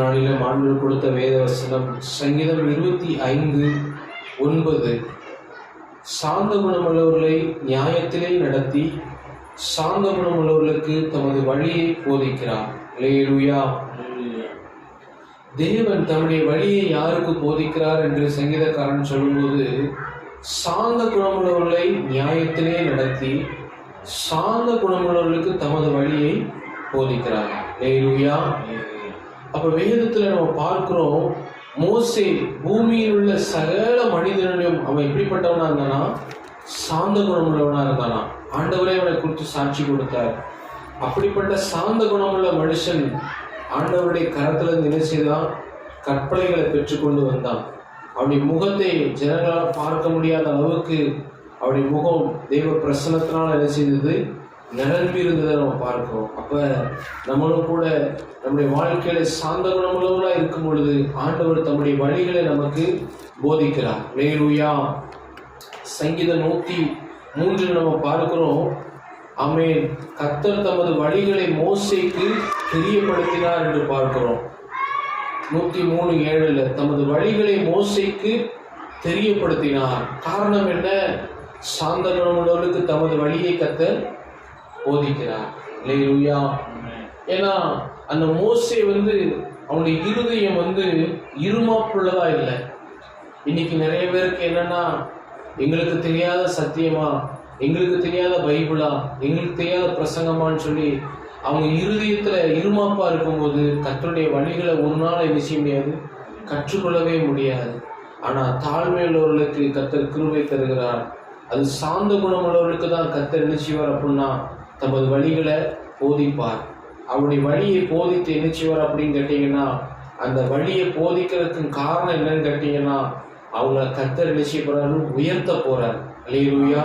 நாளிலும் ஆண்டவர் கொடுத்த வேத வசனம் சங்கீதம் இருபத்தி ஐந்து ஒன்பது. சாந்த குணமுள்ளவர்களை நியாயத்திலே நடத்தி சாந்த குணமுள்ளவர்களுக்கு தமது வழியை போதிக்கிறார். லேலுயா தேவன் தம்முடைய வழியை யாருக்கு போதிக்கிறார் என்று சங்கீதக்காரன் சொல்லும்போது சாந்த குணமுள்ளவர்களை நியாயத்திலே நடத்தி சாந்த குணமுள்ளவர்களுக்கு தமது வழியை போதிக்கிறார். லேலுயா அப்போ வேதத்தில் நம்ம பார்க்குறோம் மோசே பூமியில் உள்ள சகல மனிதனையும் அவன் எப்படிப்பட்டவனா இருந்தானா? சாந்த குணமுள்ளவனா இருந்தானா? ஆண்டவரே அவனை குறித்து சாட்சி கொடுத்தார். அப்படிப்பட்ட சாந்த குணமுள்ள மனுஷன் ஆண்டவருடைய கரத்துல இருந்து என்ன செய்தான்? கற்பனைகளை பெற்றுக்கொண்டு வந்தான். அவனுடைய முகத்தை ஜனங்களால் பார்க்க முடியாத அளவுக்கு அவருடைய முகம் தெய்வ பிரசனத்தினால் என்ன செய்தது? நிரம்பி இருந்ததை நம்ம பார்க்கிறோம். அப்ப நம்மளும் கூட நம்முடைய வாழ்க்கையில சாந்த குணமுள்ளவர்களா இருக்கும் பொழுது ஆண்டவர் தம்முடைய வழிகளை நமக்கு போதிக்கிறார். வேலுயா சங்கீத நூற்றி மூன்றில் நம்ம பார்க்கிறோம். அமேன் கத்தர் தமது வழிகளை மோசைக்கு தெரியப்படுத்தினார் என்று பார்க்கிறோம். நூத்தி மூணு ஏழுல தமது வழிகளை மோசைக்கு தெரியப்படுத்தினார். காரணம் என்ன? சாந்த குணமுள்ளவர்களுக்கு தமது வழியை கத்தர் போதிக்கிறார். இல்லையா ஏன்னா அந்த மோசை வந்து அவனுடைய இருதயம் வந்து இருமாப்புள்ளதா இல்லை. இன்னைக்கு நிறைய பேருக்கு என்னன்னா எங்களுக்கு தெரியாத சத்தியமா எங்களுக்கு தெரியாத பைபிளா எங்களுக்கு தெரியாத பிரசங்கமான்னு சொல்லி அவங்க இருதயத்துல இருமாப்பா இருக்கும்போது கத்தருடைய வழிகளை ஒரு நாள் என்ன செய்ய முடியாது? கற்றுக்கொள்ளவே முடியாது. ஆனா தாழ்மையுள்ளவர்களுக்கு கத்தர் கிருபை தருகிறார். அது சாந்த குணமுள்ளவர்களுக்கு தான் கத்தர் என்ன செய்வார் அப்படின்னா தமது வழிகளை போதிப்பார். அவருடைய வழியை போதித்து செய்வார் அப்படின்னு கேட்டீங்கன்னா அந்த வழியை போதிக்கிறதுக்கு காரணம் என்னன்னு கேட்டீங்கன்னா அவங்கள கத்தர் செய்ய போறாரு? உயர்த்த போறார். அலையிலுயா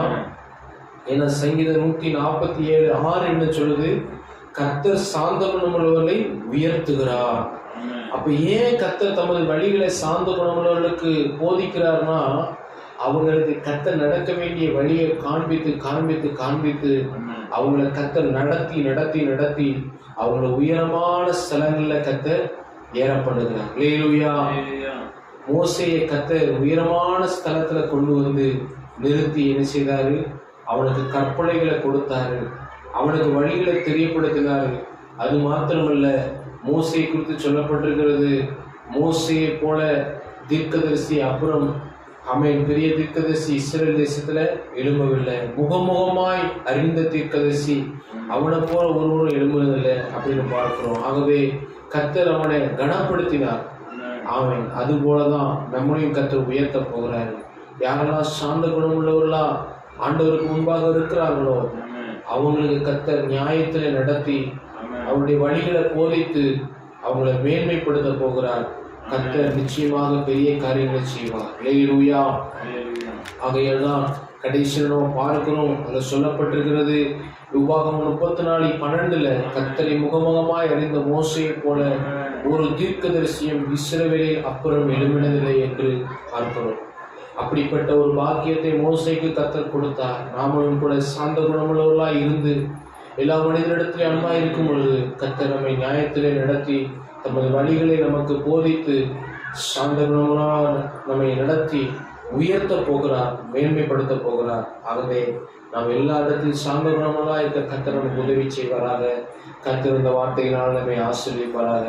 ஏன்னா சங்கீதம் நூத்தி நாற்பத்தி ஏழு ஆறு என்ன சொல்லுது? கத்தர் சாந்த குணமுள்ளவர்களை உயர்த்துகிறார் அப்ப ஏன் கத்தர் தமது வழிகளை சாந்த குணமுள்ளவர்களுக்கு போதிக்கிறார்னா அவங்களுக்கு கத்தர் நடக்க வேண்டிய வழியை காண்பித்து காண்பித்து காண்பித்து அவங்கள கத்தர் நடத்தி நடத்தி நடத்தி அவங்கள உயரமான ஸ்தலங்கள்ல கத்தர் ஏற பண்ணுகிறார். லேலுயா மோசையை கத்தர் உயரமான ஸ்தலத்துல கொண்டு வந்து நிறுத்தி என்ன செய்தாரு? அவனுக்கு கற்பனைகளை கொடுத்தாரு. அவனுக்கு வழிகளை தெரியப்படுத்தினாரு. அது மாத்திரமல்ல மோசையை குறித்து சொல்லப்பட்டிருக்கிறது. மோசையை போல தீர்க்கதரிசி அப்புறம் அவன் பெரிய தீர்க்கதரிசி இஸ்ரேல் தேசத்துல எழும்பவில்லை. முகமுகமாய் அறிந்த தீர்க்கதரிசி அவனை போல ஒருவரும் எழும்புவதில்லை அப்படின்னு பார்க்கிறோம். ஆகவே கத்தர் அவனை கனப்படுத்தினார். அவன் அது போலதான் நம்மளையும் கத்தர் உயர்த்த போகிறார். யாரெல்லாம் சாந்த குணமுள்ளவர்களா ஆண்டவருக்கு முன்பாக இருக்கிறார்களோ அவங்களுக்கு கத்தர் நியாயத்திலே நடத்தி அவருடைய வழிகளை போதித்து அவங்களை மேன்மைப்படுத்த போகிறார். கத்தர் நிச்சயமாக பெரிய காரியங்களை செய்வார். லேலூயா ஆகையால் தான் கடைசியில் நம்ம பார்க்கிறோம் அதில் சொல்லப்பட்டிருக்கிறது விவாகம் முப்பத்தி நாலு பன்னெண்டுல கத்தரை முகமுகமாய் அறிந்த மோசையை போல ஒரு தீர்க்கதரிசியும் இஸ்ரவேலில் அப்புறம் எழுமினதில்லை என்று பார்க்கிறோம். அப்படிப்பட்ட ஒரு பாக்கியத்தை மோசைக்கு கத்தர் கொடுத்தார். நாமளும் கூட சாந்த குணமுள்ளவர்களா இருந்து எல்லா மனிதனிடத்திலே அன்பாக இருக்கும் பொழுது கத்தர் நம்மை நியாயத்திலே நடத்தி தமது வழிகளை நமக்கு போதித்து சாந்த நம்மை நடத்தி உயர்த்த போகிறார் மேன்மைப்படுத்த போகிறார். ஆகவே நாம் எல்லா இடத்திலும் சாந்தகுணமாக இருக்க கத்தர் நமக்கு உதவி செய்வாராக. கத்திருந்த வார்த்தையினால் நம்மை ஆசிரியப்பாராக